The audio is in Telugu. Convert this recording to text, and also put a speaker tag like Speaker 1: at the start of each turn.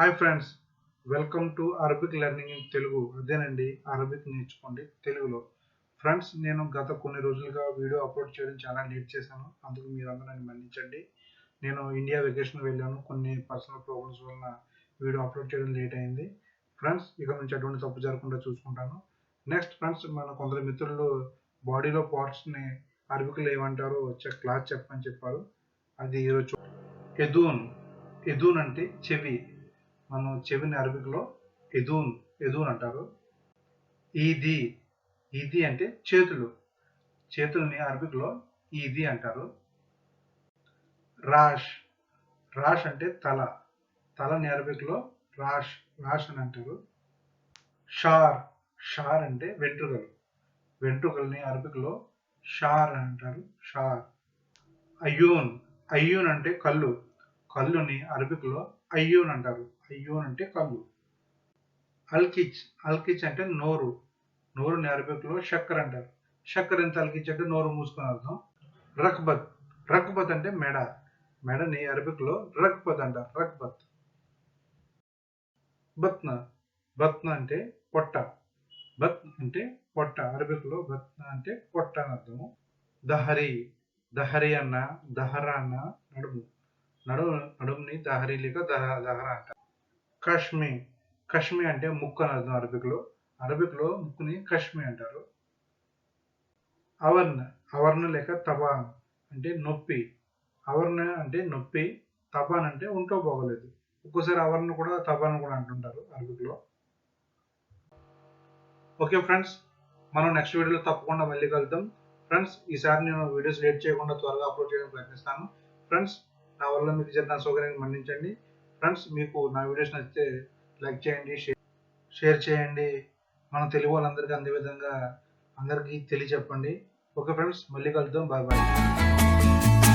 Speaker 1: Hi friends welcome to Arabic learning in Telugu. అదేనండి అరబిక్ నేర్చుకోండి తెలుగులో. ఫ్రెండ్స్ నేను గత కొన్ని రోజులుగా వీడియో అప్లోడ్ చేయడం చాలా లేట్ చేశాను. అందుకు మీరందరూ నన్ను మన్నించండి. నేను ఇండియా వెకేషన్ వెళ్ళాను. కొన్ని పర్సనల్ ప్రాబ్లమ్స్ వలన వీడియో అప్లోడ్ చేయడం లేట్ అయింది. ఫ్రెండ్స్ ఇక నుంచి అటువంటి తప్పు జరగకుండా చూసుకుంటాను. నెక్స్ట్ ఫ్రెండ్స్ మన కొందరు మిత్రులు బాడీలో పార్ట్స్ని అరబిక్లో ఏమంటారో వచ్చే క్లాస్ చెప్పమని చెప్పారు. అది ఈరోజు ఎదూన్ ఎదూన్ అంటే చెవి. మనం చెవిని అరబిక్లో ఎదూన్ ఎదూన్ అంటారు. ఈది ఈది అంటే చేతులు. చేతుల్ని అరబిక్లో ఈది అంటారు. రాష్ రాష్ అంటే తల. తలని అరబిక్లో రాష్ రాష్ అని అంటారు. షార్ షార్ అంటే వెంట్రుకలు. వెంట్రుకల్ని అరబిక్లో షార్ అని అంటారు. షార్. అయ్యూన్ అయ్యూన్ అంటే కళ్ళు. కళ్ళుని అరబిక్లో అయ్యూన్ అంటారు అయ్యూన్ అంటే కళ్ళు. అల్కిచ్ అల్కిచ్ అంటే నోరు. నోరుని అరబిక్లో షక్కర్ అంటారు. షక్కర్ ఎంత అల్కిచ్ అంటే నోరు మూసుకుని అర్థం? రక్బత్. రక్బత్ అంటే మెడ. మెడని అరబిక్లో రక్బత్ అంటారు. రక్బత్. బత్న. బత్న అంటే పొట్ట. బత్ అంటే పొట్ట. అరబిక్లో బత్న అంటే పొట్ట అని అర్థము. దహరి. దహరి అన్న దహరా అన్న నడుము. నడుము నడుముని దహరి లేక దహ దహరా అంటారు. కష్మి కష్మి అంటే ముక్కు అని అర్థం అరబిక్లో. అరబిక్లో ముక్కుని కష్మి అంటారు. అవర్ణ అవర్ణ లేక తబాన్ అంటే నొప్పి. అవర్ణ అంటే నొప్పి తబాన్ అంటే ఉంటో పోగలేదు. ఒక్కోసారి అవర్ణ కూడా తబాన్ కూడా అంటుంటారు అరబిక్లో. ఓకే ఫ్రెండ్స్ మనం నెక్స్ట్ వీడియోలో తప్పకుండా మళ్ళీ కలుద్దాం. ఫ్రెండ్స్ ఈసారి నేను వీడియోస్ లేట్ చేయకుండా త్వరగా అప్లోడ్ చేయడానికి ప్రయత్నిస్తాను. ఫ్రెండ్స్ నా వల్ల మీకు జరిగిన సౌకర్యాన్ని మన్నించండి. ఫ్రెండ్స్ మీకు నా వీడియోస్ నచ్చితే లైక్ చేయండి షేర్ చేయండి. మన తెలుగు వాళ్ళందరికీ అందే విధంగా అందరికీ తెలియచెప్పండి. ఓకే ఫ్రెండ్స్ మళ్ళీ కలుద్దాం. Bye bye.